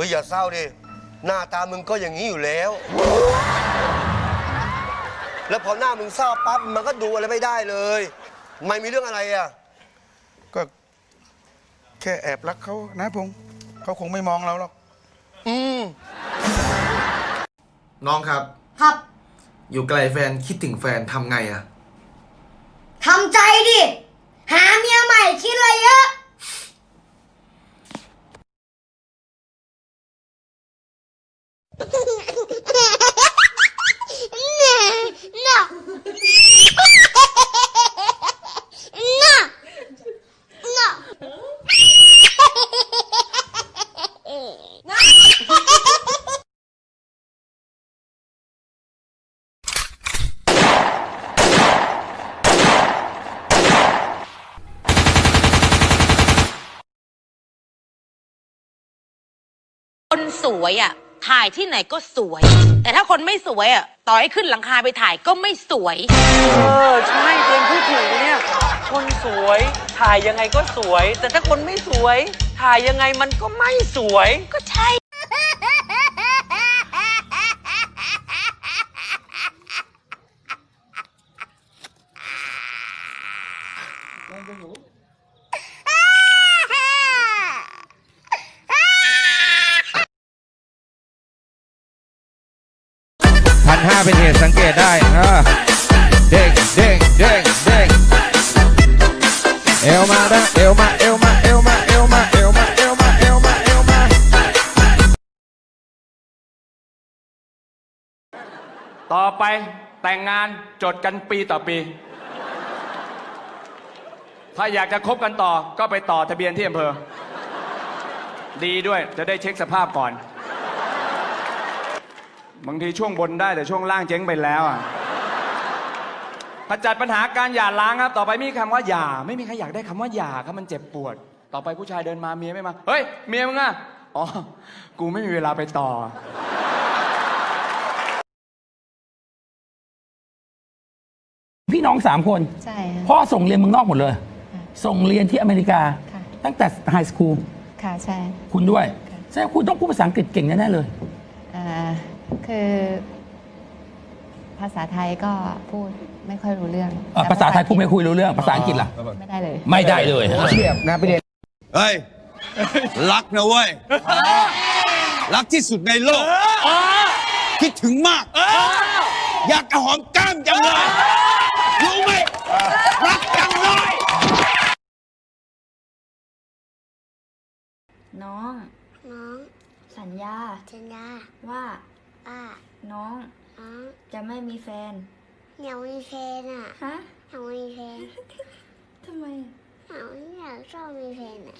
ฮ้ยอย่าเศร้าดิ หน้าตามึงก็อย่างนี้อยู่แล้ว แล้วพอหน้ามึงเศร้าปั๊บมันก็ดูอะไรไม่ได้เลยไม่มีเรื่องอะไรอะ ก็แค่แอบรักเขานะพงษ์เขาคงไม่มองเราหรอก อืม น้องครับ ครับอยู่ไกลแฟนคิดถึงแฟนทำไงอะ ทำใจดิ หาเมียใหม่คิดอะไรเยอะ คนสวยอะ ถ่ายที่ไหนก็สวย แต่ถ้าคนไม่สวยอะต่อให้ขึ้นหลังคาไปถ่ายก็ไม่สวย เออ ใช่เพื่อนพูดถูกเนี่ย คนสวยถ่ายยังไงก็สวย แต่ถ้าคนไม่สวย ถ่ายยังไงมันก็ไม่สวย ก็ใช่พัน ห้าเป็นเหตุสังเกตได้เด้งเด้งเด้งเด้งเอวมานะเอวมาเอวมาเอวมาเอวมาเอวมาเอวมาเอวมาเอวมาต่อไปแต่งงานจดกันปีต่อปี ถ้าอยากจะคบกันต่อก็ไปต่อทะเบียนที่อำเภอ ดีด้วยจะได้เช็คสภาพก่อน บางทีช่วงบนได้แต่ช่วงล่างเจ๊งไปแล้วอะขจัดปัญหาการหย่าร้างครับ ต่อไปไม่มีคำว่าหย่า ไม่มีใครอยากได้คำว่าหย่าครับมันเจ็บปวด ต่อไปผู้ชายเดินมาเมียไม่มา เฮ้ย เมียมึงอะ อ๋อ กูไม่มีเวลาไปต่อพี่น้องสามคน ใช่ค่ะ พ่อส่งเรียนเมืองนอกหมดเลยส่งเรียนที่อเมริกา ค่ะ ตั้งแต่ไฮสคูลค่ะ ใช่ คุณด้วยค่ะใช่คุณต้องพูดภาษาอังกฤษเก่งแน่ๆเลย อ่า คือภาษาไทยก็พูดไม่ค่อยรู้เรื่องเอ่อภาษาไทยพูดไม่คุยรู้เรื่องภาษาอังกฤษล่ะ ไม่ได้เลย ไม่ได้เลยเฮ้ย รักนะเว้ย รักที่สุดในโลก คิดถึงมาก อยากกระหอมกล้ามจังเลย รู้ไหม รักจังเลย น้อง น้อง สัญญา สัญญาว่า ว่าน้องน้องจะไม่มีแฟนอยากมีแฟนอะฮะอยากมีแฟนทำไมอยากอยากชอบมีแฟนอะ